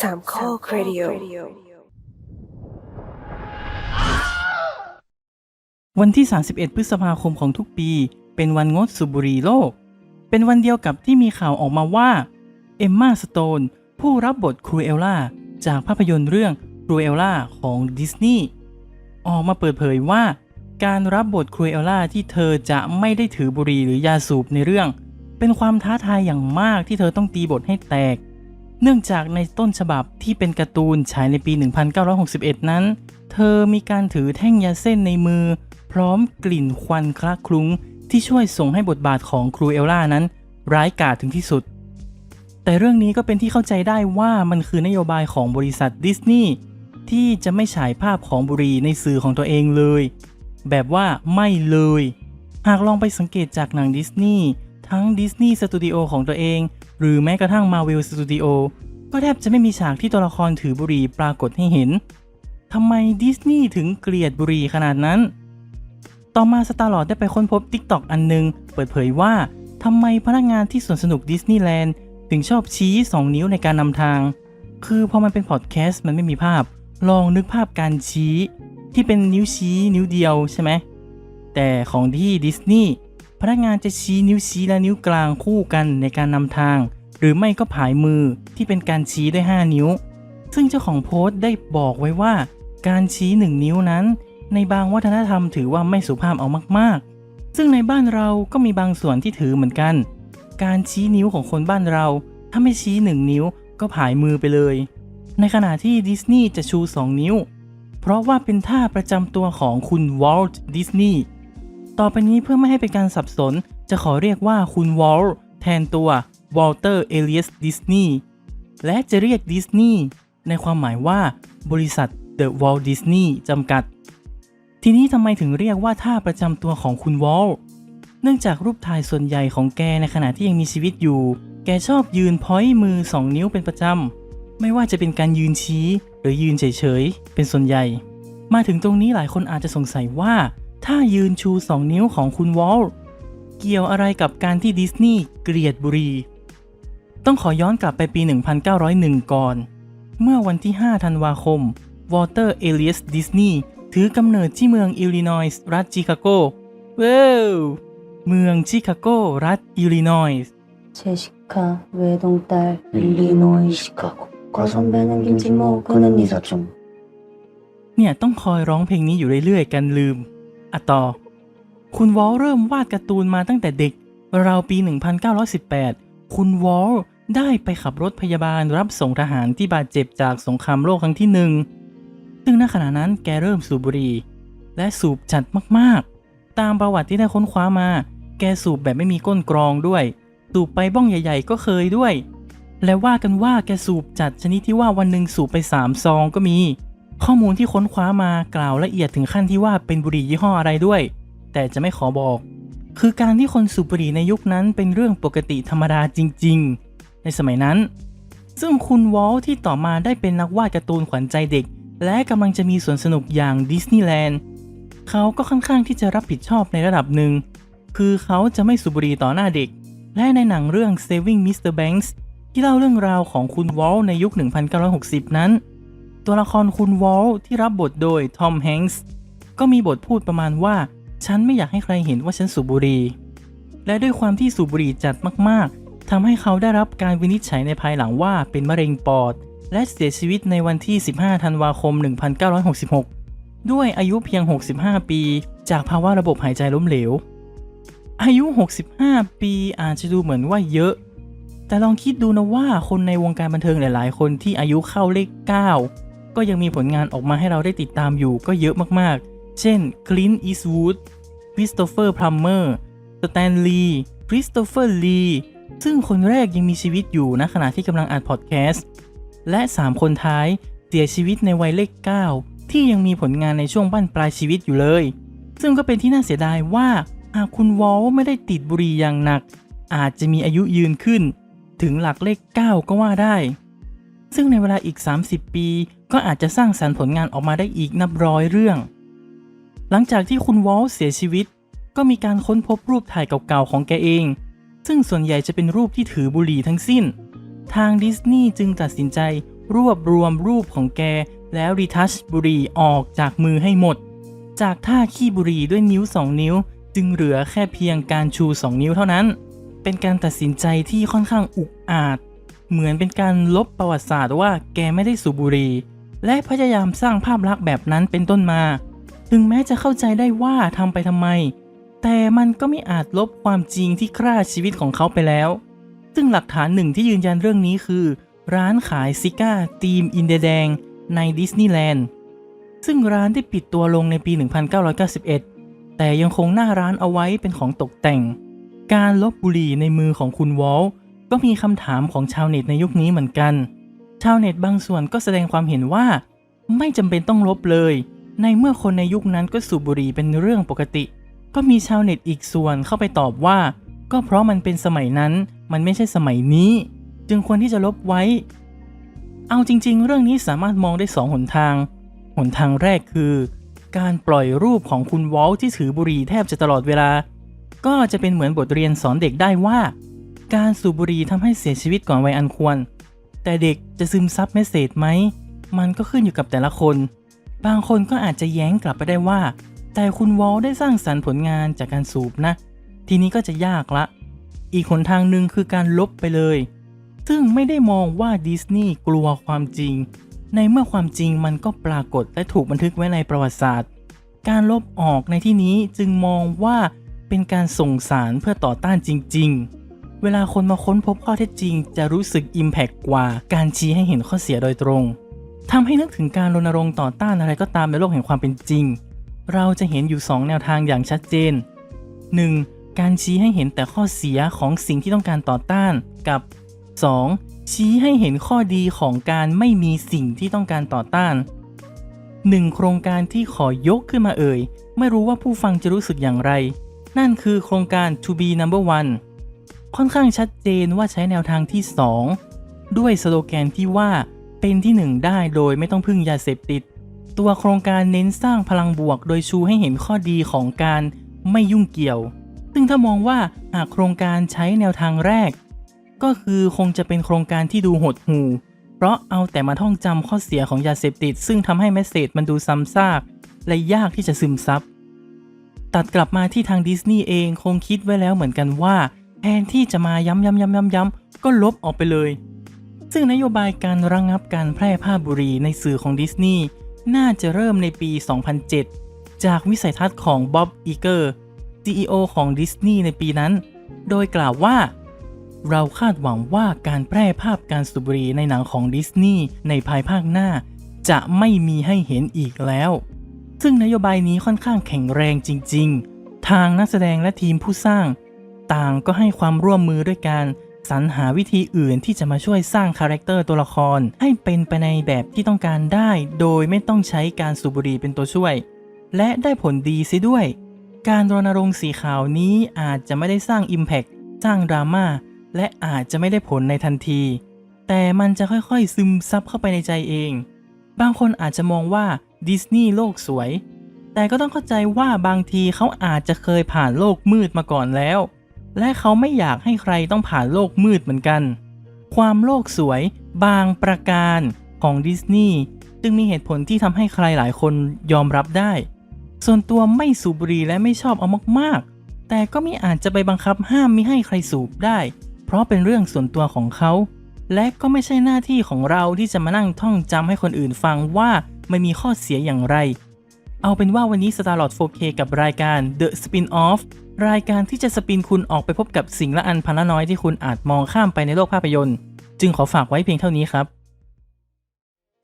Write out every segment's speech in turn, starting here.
สามข้อครดิโอวันที่ 31 พฤษภาคมของทุกปี เป็นวันงดสูบบุหรี่โลก เป็นวันเดียวกับที่มีข่าวออกมาว่า เอมมาสโตน ผู้รับบทครูเอลล่า จากภาพยนตร์เรื่องครูเอลล่าของดิสนีย์ออกมาเปิดเผยว่า การรับบทครูเอลล่าที่เธอจะไม่ได้ถือบุหรี่หรือยาสูบในเรื่อง เป็นความท้าทายอย่างมากที่เธอต้องตีบทให้แตก เนื่องจากในต้นฉบับที่เป็นการ์ตูนฉายในปี 1961 นั้น เธอมีการถือแท่งยาเส้นในมือ พร้อมกลิ่นควันคละคลุ้ง ที่ช่วยส่งให้บทบาทของครูเอลล่านั้น ร้ายกาจถึงที่สุด แต่เรื่องนี้ก็เป็นที่เข้าใจได้ว่ามันคือนโยบายของบริษัทดิสนีย์ที่จะไม่ฉายภาพของบุรีในสื่อของตัวเองเลย แบบว่าไม่เลย หากลองไปสังเกตจากหนังดิสนีย์ทั้งดิสนีย์สตูดิโอของตัวเอง หรือแม้กระทั่ง Marvel Studio ก็แทบจะไม่มีฉากที่ตัวละครถือบุหรี่ปรากฏให้เห็นทำไมดิสนีย์ถึงเกลียดบุหรี่ขนาดนั้น ต่อมาสตาร์ลอดได้ไปค้นพบ TikTok อันนึง เปิดเผยว่าทำไมพนักงานที่สวนสนุกดิสนีย์แลนด์ถึงชอบชี้ 2 นิ้วในการนำทาง คือพอมันเป็นพอดแคสต์มันไม่มีภาพ ลองนึกภาพการชี้ ที่เป็นนิ้วชี้นิ้วเดียวใช่ไหม แต่ของที่ดิสนีย์ พนักงานจะชี้นิ้วชี้และนิ้วกลางคู่กันในการนำทาง หรือไม่ก็ผายมือที่เป็นการชี้ด้วย 5 นิ้ว ซึ่งเจ้าของโพสต์ได้บอกไว้ว่า การชี้ 1 นิ้วนั้น ในบางวัฒนธรรมถือว่าไม่สุภาพเอามากๆ ซึ่งในบ้านเราก็มีบางส่วนที่ถือเหมือนกัน การชี้นิ้วของคนบ้านเรา ถ้าไม่ชี้ 1 นิ้วก็ผายมือไปเลย ในขณะที่ดิสนีย์จะชู 2 นิ้ว เพราะว่าเป็นท่าประจำตัวของคุณวอลต์ดิสนีย์ ต่อไปนี้เพื่อไม่ให้เป็นการสับสน จะขอเรียกว่าคุณวอลแทนตัววอลเตอร์เอเลียสดิสนีย์และจะเรียกดิสนีย์ในความหมายว่าบริษัท The Walt Disney จำกัด ทีนี้ทำไมถึงเรียกว่าท่าประจำตัวของคุณวอลเนื่องจากรูปถ่ายส่วนใหญ่ของแกในขณะที่ยังมีชีวิตอยู่ แกชอบยืนพ้อยมือ 2 นิ้วเป็นประจำ ไม่ว่าจะเป็นการยืนชี้หรือยืนเฉยๆ เป็นส่วนใหญ่ มาถึงตรงนี้หลายคนอาจจะสงสัยว่า ถ้ายืนชู 2 นิ้วของคุณวอลเกี่ยวอะไรกับการที่ดิสนีย์เกลียดบุรี ต้องขอย้อนกลับไปปี 1901 ก่อน เมื่อวันที่ 5 ธันวาคม วอเตอร์ เอเลียส ดิสนีย์ ถือกำเนิดที่เมือง อิลลินอยส์ รัฐชิคาโก เว้ว เมืองชิคาโก รัฐ อิลลินอยส์ชิคาเวดงตัอิลลินอยส์ชิคาโก과선배는김치먹고는이사촌เนี่ยต้องคอยร้องเพลงนี้อยู่เรื่อยๆ กันลืม อะตอคุณวอลเริ่มวาดการ์ตูนมาตั้งแต่เด็ก ราวปี 1918 คุณวอลได้ไปขับรถพยาบาลรับส่งทหารที่บาดเจ็บจากสงครามโลกครั้งที่หนึ่ง ซึ่งณขณะนั้นแกเริ่มสูบบุหรี่ และสูบจัดมากๆ ตามประวัติที่ได้ค้นคว้ามา แกสูบแบบไม่มีก้นกรองด้วย สูบไปบ้องใหญ่ ๆ ก็เคยด้วย และว่ากันว่าแกสูบจัดชนิดที่ว่าวันหนึ่งสูบไปสามซองก็มี ข้อมูลที่ค้นคว้ามากล่าวละเอียดถึงขั้นที่ว่าเป็นบุหรี่ยี่ห้ออะไรด้วย แต่จะไม่ขอบอก คือการที่คนสูบบุหรี่ในยุคนั้นเป็นเรื่องปกติธรรมดาจริง ๆ ในสมัยนั้น ซึ่งคุณวอลที่ต่อมาได้เป็นนักวาดการ์ตูนขวัญใจเด็ก และกำลังจะมีสวนสนุกอย่างดิสนีย์แลนด์เขาก็ค่อนข้างที่จะรับผิดชอบในระดับหนึ่ง คือเขาจะไม่สูบบุหรี่ต่อหน้าเด็ก และในหนังเรื่อง Saving Mr. Banks ที่เล่าเรื่องราวของคุณวอลในยุค 1960 นั้น ตัวละครคุณวอลที่รับบทโดยทอมแฮงส์ก็มีบทพูดประมาณว่า ฉันไม่อยากให้ใครเห็นว่าฉันสูบบุหรี่ และด้วยความที่สูบบุหรี่จัดมากๆทำให้เขาได้รับการวินิจฉัยในภายหลังว่าเป็นมะเร็งปอด และเสียชีวิตในวันที่ 15 ธันวาคม 1966 ด้วยอายุเพียง 65 ปี จากภาวะระบบหายใจล้มเหลว อายุ 65 ปีอาจจะดูเหมือนว่าเยอะ แต่ลองคิดดูนะว่าคนในวงการบันเทิงหลาย ๆ คนที่อายุเข้าเลข 9 ก็ยังมีผลงานออกมาให้เราได้ติดตามอยู่ก็เยอะมากๆ เช่นคลินอีสวูดคริสโตเฟอร์พลัมเมอร์สแตนลีย์คริสโตเฟอร์ลีซึ่งคนแรกยังมีชีวิตอยู่ณขณะที่กำลังอัดพอดแคสต์ และ 3 คนท้ายเสียชีวิตในวัยเลข 9 ที่ยังมีผลงานในช่วงบั้นปลายชีวิตอยู่เลย ซึ่งก็เป็นที่น่าเสียดายว่าหากคุณวอลไม่ได้ติดบุหรี่อย่างหนัก อาจจะมีอายุยืนขึ้น ถึงหลักเลข 9 ก็ว่าได้ ซึ่งในเวลาอีก 30 ปี ก็อาจจะสร้างสรรค์ผลงานออกมาได้อีกนับร้อยเรื่อง หลังจากที่คุณวอลเสียชีวิต ก็มีการค้นพบรูปถ่ายเก่าๆของแกเอง ซึ่งส่วนใหญ่จะเป็นรูปที่ถือบุหรี่ทั้งสิ้น ทางดิสนีย์จึงตัดสินใจรวบรวมรูปของแก แล้วรีทัชบุหรี่ออกจากมือให้หมด จากท่าขี้บุหรี่ด้วยนิ้ว 2 นิ้ว จึงเหลือแค่เพียงการชู 2 นิ้วเท่านั้น เป็นการตัดสินใจที่ค่อนข้างอุกอาจ เหมือนเป็นการลบประวัติศาสตร์ว่าแกไม่ได้สูบบุหรี่และพยายามสร้างภาพลักษณ์แบบนั้นเป็นต้นมา ถึงแม้จะเข้าใจได้ว่าทำไปทำไม แต่มันก็ไม่อาจลบความจริงที่ฆ่าชีวิตของเขาไปแล้ว ซึ่งหลักฐานหนึ่งที่ยืนยันเรื่องนี้คือ ร้านขายซิก้าทีมอินเดียแดงในดิสนีย์แลนด์ ซึ่งร้านได้ปิดตัวลงในปี 1991 แต่ยังคงหน้าร้านเอาไว้เป็นของตกแต่ง การลบบุหรี่ในมือของคุณวอล ก็มีคำถามของชาวเน็ตในยุคนี้เหมือนกัน ชาวเน็ตบางส่วนก็แสดงความเห็นว่า ไม่จำเป็นต้องลบเลย ในเมื่อคนในยุคนั้นก็สูบบุหรี่เป็นเรื่องปกติ ก็มีชาวเน็ตอีกส่วนเข้าไปตอบว่า ก็เพราะมันเป็นสมัยนั้น มันไม่ใช่สมัยนี้ จึงควรที่จะลบไว้ เอาจริง ๆ เรื่องนี้สามารถมองได้สองหนทาง หนทางแรกคือ การปล่อยรูปของคุณวอลที่ถือบุหรี่แทบจะตลอดเวลา ก็จะเป็นเหมือนบทเรียนสอนเด็กได้ว่า การสูบบุหรี่ทำให้เสียชีวิตก่อนวัยอันควร แต่เด็กจะซึมซับเมสเซจไหม มันก็ขึ้นอยู่กับแต่ละคน บางคนก็อาจจะแย้งกลับไปได้ว่า แต่คุณวอลได้สร้างสรรค์ผลงานจากการสูบนะ ทีนี้ก็จะยากละ อีกหนทางหนึ่งคือการลบไปเลย ซึ่งไม่ได้มองว่าดิสนีย์กลัวความจริง ในเมื่อความจริงมันก็ปรากฏและถูกบันทึกไว้ในประวัติศาสตร์ การลบออกในที่นี้จึงมองว่าเป็นการส่งสารเพื่อต่อต้านจริง ๆ เวลาคนมาค้นพบข้อเท็จจริง จะรู้สึก Impact กว่าการชี้ให้เห็นข้อเสียโดยตรงทำให้นึกถึงการรณรงค์ต่อต้านอะไรก็ตามในโลกแห่งความเป็นจริง เราจะเห็นอยู่ 2 แนวทางอย่างชัดเจน 1. การชี้ให้เห็นแต่ข้อเสียของสิ่งที่ต้องการต่อต้านกับ 2. ชี้ให้เห็นข้อดีของการไม่มีสิ่งที่ต้องการต่อต้านหนึ่งโครงการที่ขอยกขึ้นมาเอ่ย ไม่รู้ว่าผู้ฟังจะรู้สึกอย่างไร นั่นคือโครงการ To be number one ค่อนข้างชัดเจนว่าใช้แนวทางที่ 2 ด้วยสโลแกนที่ว่าเป็นที่หนึ่งได้โดยไม่ต้องพึ่งยาเสพติด ตัวโครงการเน้นสร้างพลังบวก โดยชูให้เห็นข้อดีของการไม่ยุ่งเกี่ยว ซึ่งถ้ามองว่าหากโครงการใช้แนวทางแรก ก็คือคงจะเป็นโครงการที่ดูหดหู่ เพราะเอาแต่มาท่องจำข้อเสียของยาเสพติด ซึ่งทำให้เมสเซจมันดูซ้ำซาก และยากที่จะซึมซับ ตัดกลับมาที่ทางดิสนีย์เองคงคิดไว้แล้วเหมือนกันว่า แทนที่จะมาย้ำย้ำย้ำย้ำย้ำก็ลบออกไปเลย ซึ่งนโยบายการระงงับการแพร่ภาพบุหรี่ในสื่อของดิสนีย์น่าจะเริ่มในปี 2007 จากวิสัยทัศน์ของบ๊อบอีเกอร์ CEO ของดิสนีย์ในปีนั้น โดยกล่าวว่า เราคาดหวังว่าการแพร่ภาพการสูบบุหรี่ในหนังของดิสนีย์ในภายภาคหน้า จะไม่มีให้เห็นอีกแล้ว ซึ่งนโยบายนี้ค่อนข้างแข็งแรงจริง ๆ ทางนักแสดงและทีมผู้สร้าง ต่างก็ให้ความร่วมมือด้วยการสรรหาวิธีอื่นที่จะมาช่วยสร้างคาแรคเตอร์ตัวละคร ให้เป็นไปในแบบที่ต้องการได้ โดยไม่ต้องใช้การสูบบุหรี่เป็นตัวช่วย และได้ผลดีซิด้วย การรณรงค์สีขาวนี้อาจจะไม่ได้สร้าง Impact สร้างดราม่าและอาจจะไม่ได้ผลในทันที แต่มันจะค่อยๆซึมซับเข้าไปในใจเอง บางคนอาจจะมองว่าดิสนีย์โลกสวย แต่ก็ต้องเข้าใจว่าบางทีเขาอาจจะเคยผ่านโลกมืดมาก่อนแล้ว และเขาไม่อยากให้ใครต้องผ่านโลกมืดเหมือนกัน ความโลกสวยบางประการของดิสนีย์จึงมีเหตุผลที่ทำให้ใครหลายคนยอมรับได้ ส่วนตัวไม่สูบบุหรี่และไม่ชอบเอามากๆ แต่ก็ไม่อาจจะไปบังคับห้ามมิให้ใครสูบได้ เพราะเป็นเรื่องส่วนตัวของเขา และก็ไม่ใช่หน้าที่ของเราที่จะมานั่งท่องจำให้คนอื่นฟังว่ามันมีข้อเสียอย่างไร เอาเป็นว่าวันนี้ Starlord 4K กับรายการ The Spin-off รายการที่จะสปินคุณออกไปพบกับสิ่งละอันพันละน้อยที่คุณอาจมองข้ามไปในโลกภาพยนตร์ จึงขอฝากไว้เพียงเท่านี้ครับ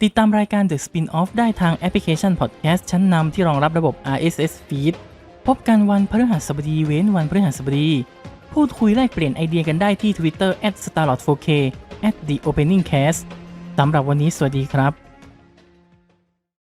ติดตามรายการ The Spin-off ได้ทางแอปพลิเคชัน Podcast ชั้นนำที่รองรับระบบ RSS Feed พบกันวันพฤหัสบดีเว้นวันพฤหัสบดี พูดคุยแลกเปลี่ยนไอเดียกันได้ที่ Twitter @starlord4k @theopeningcast สำหรับวันนี้สวัสดีครับ